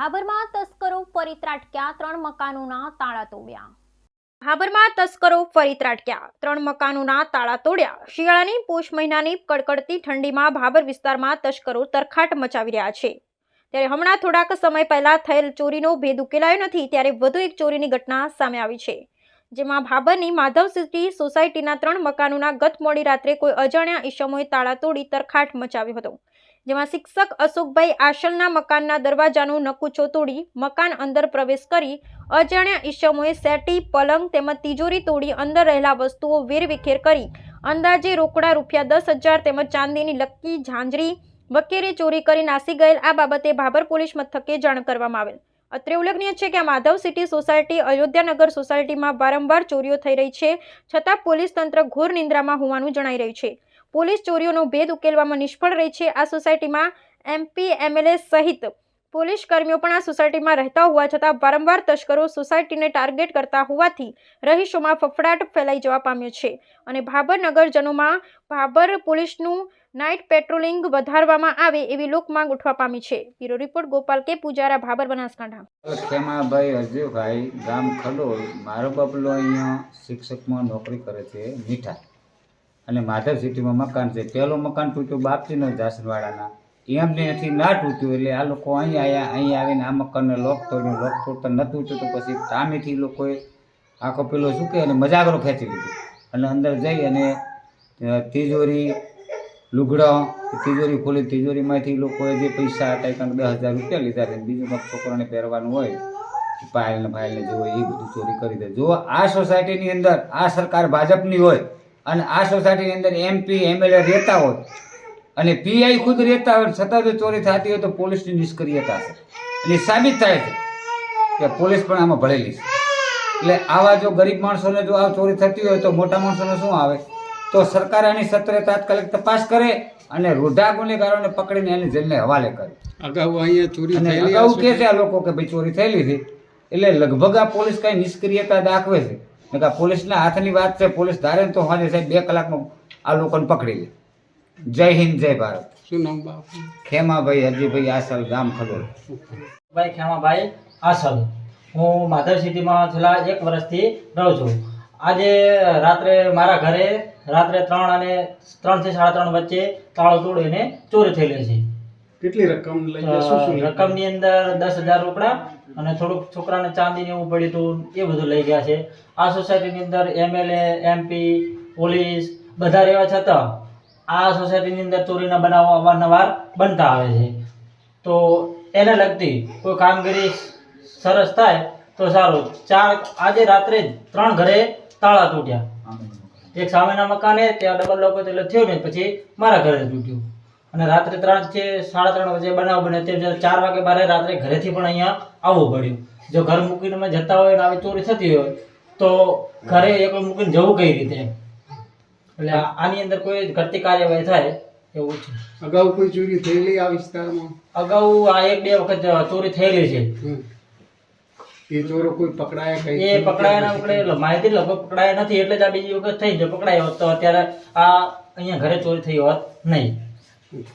ભાભરમાં તસ્કરો ફરી ત્રાટક્યા, ત્રણ મકાનોના તાળા તોડ્યા. ભાભરમાં તસ્કરો ફરી ત્રાટક્યા, ત્રણ મકાનોના તાળા તોડ્યા. શિયાળાની પોષ મહિનાની કડકડતી ઠંડીમાં ભાભર વિસ્તારમાં તસ્કરો તરખાટ મચાવી રહ્યા છે. ત્યારે હમણાં થોડાક સમય પહેલા થયેલ ચોરીનો ભેદ ઉકેલાયો નથી, ત્યારે વધુ એક ચોરીની ઘટના સામે આવી છે. જેમાં ભાભરની માધવ સિટી સોસાયટીના ત્રણ મકાનોના ગત મોડી રાત્રે કોઈ અજાણ્યા ઈસમોએ તાળા તોડી તરખાટ મચાવ્યો હતો. જેમાં શિક્ષક અશોકભાઈ આશલના મકાનના દરવાજાનું નકુચો તોડી મકાન અંદર પ્રવેશ કરી અજાણ્યા ઈસમોએ સેટી, પલંગ તેમજ તિજોરી તોડી અંદર રહેલા વસ્તુઓ વેરવિખેર કરી અંદાજે રોકડા રૂપિયા દસ હજાર તેમજ ચાંદીની લક્કી ઝાંઝરી વગેરે ચોરી કરી નાસી ગયેલ. આ બાબતે ભાભર પોલીસ મથકે જાણ કરવામાં આવેલ. અત્રે ઉલ્લેખનીય છે કે માધવ સિટી સોસાયટી અયોધ્યાનગર સોસાયટીમાં વારંવાર ચોરીઓ થઈ રહી છે છતાં પોલીસ તંત્ર ઘોર નિંદ્રામાં હોવાનું જણાઈ રહ્યું છે. પોલીસ ચોરીઓનો ભેદ ઉકેલવામાં નિષ્ફળ રહી છે. આ સોસાયટીમાં એમપી એમએલએ સહિત પોલીસ કર્મીઓ પણ આ સોસાયટીમાં રહેતા હોવા છતાં વારંવાર તસ્કરો સોસાયટીને ટાર્ગેટ કરતા હોવાથી રહીશોમાં ફફડાટ ફેલાઈ જવા પામ્યો છે અને ભાભર નગરજનોમાં ભાભર પોલીસનું નાઇટ પેટ્રોલિંગ વધારવામાં આવે એવી લોકમાંગ ઉઠવા પામી છે. બ્યુરો રિપોર્ટ, ગોપાલ કે પૂજારા, ભાભર બનાસકાંઠા. ખેમાભાઈ અજયભાઈ ગામ ખડોલ મારો બાપલો અહીંયા શિક્ષકમાં નોકરી કરે છે, મીઠા. અને માધવ સિટીમાં મકાન છે. પહેલું મકાન તૂટ્યું બાપજીનો જાસનવાડાના એમને અહીંથી ના તૂટ્યું એટલે આ લોકો અહીં આવ્યા અહીં આવીને આ મકાનને લોક તોડ્યું. લોક તોડતા ન તૂટ્યું તો પછી સામેથી લોકોએ આખો પેલો શું અને મજાકરો ખેંચી લીધો. અને અંદર જઈ અને તિજોરી, લુગડો, તિજોરી ખોલી, તિજોરીમાંથી લોકોએ જે પૈસા હતા કારણ દસ હજાર રૂપિયા લીધા છે. બીજું કંઈક છોકરાને પહેરવાનું હોય, પાયલને ને ફાયલ ને જે હોય એ બધું ચોરી કરી દે. જો આ સોસાયટીની અંદર આ સરકાર ભાજપની હોય. અને આ સોસાયટીની અંદર એમપી એમએલએ રહેતા હોય અને પીઆઈ ખુદ રહેતા હોય છતાં જો ચોરી થતી હોય તો પોલીસની નિષ્ક્રિયતા છે. એટલે સાબિત થાય છે કે પોલીસ પણ આમાં ભળેલી છે. એટલે આવા જો ગરીબ માણસોને જો આ ચોરી થતી હોય તો મોટા માણસોને શું આવે? તો સરકાર આની સત્રે તાત્કાલિક તપાસ કરે અને રૂઢા ગુનેગારોને પકડીને એને જેલને હવાલે કરે. અગાઉ અહીંયા ચોરી અગાઉ કહે કે છે આ લોકો કે ભાઈ ચોરી થયેલી છે. એટલે લગભગ આ પોલીસ કઈ નિષ્ક્રિયતા દાખવે છે. ને કે આ પોલીસના હાથની વાત છે પોલીસ ધારે ને તો હાજર સાહેબ બે કલાકમાં આ લોકોને પકડી લે. જય હિન્દ જય ભારત. શું નામ બાપુ ખેમાભાઈ હરજીભાઈ આસલ ગામ ખડોલ ભાઈ ખેમાભાઈ આસલ. હું માધર સિટીમાં છેલ્લા એક વર્ષથી રહું છું. આજે રાત્રે મારા ઘરે રાત્રે ત્રણ અને ત્રણથી સાડા ત્રણ વચ્ચે તાળો તોડીને ચોરી થયેલી છે. કેટલી રકમ લઈ ગયા? શું શું રકમની અંદર દસ હજાર રોકડા અને થોડુંક છોકરાને ચાંદી ને એવું પડ્યું હતું એ બધું લઈ ગયા છે. આ સોસાયટીની અંદર એમએલએ એમપી પોલીસ બધા રહેવા છતાં આ સોસાયટીની અંદર ચોરીના બનાવો અવારનવાર બનતા આવે છે. તો એને લગતી કોઈ કામગીરી સરસ થાય તો સારું. ચાર આજે રાત્રે જ ત્રણ ઘરે તાળા તૂટ્યા. એક સામેના મકાને ત્યાં ડબલ લોકો એટલે થયું ને પછી મારા ઘરે તૂટ્યું. અને રાત્રે ત્રણ છે સાડા ત્રણ વાગે બનાવ બને તે ચાર વાગે બારે રાત્રે ઘરેથી પણ અહીંયા આવવું પડ્યું. જો ઘર મૂકીને અમે જતા હોય અને આવી ચોરી થતી હોય તો ઘરે એક મૂકીને જવું કઈ રીતે એટલે આની અંદર કોઈ ઘટતી કાર્યવાહી થાય એવું છે. અગાઉ કોઈ ચોરી થયેલી આ વિસ્તારમાં? અગાઉ આ એક બે વખત ચોરી થયેલી છે. એ ચોરો કોઈ પકડાયા કઈ એ પકડાયા એટલે માહિતી લગભગ પકડાયા નથી એટલે જ આ બીજી વખત થઈ જો પકડાયો તો અત્યારે આ અહીંયા ઘરે ચોરી થઈ હોત નહીં. 又出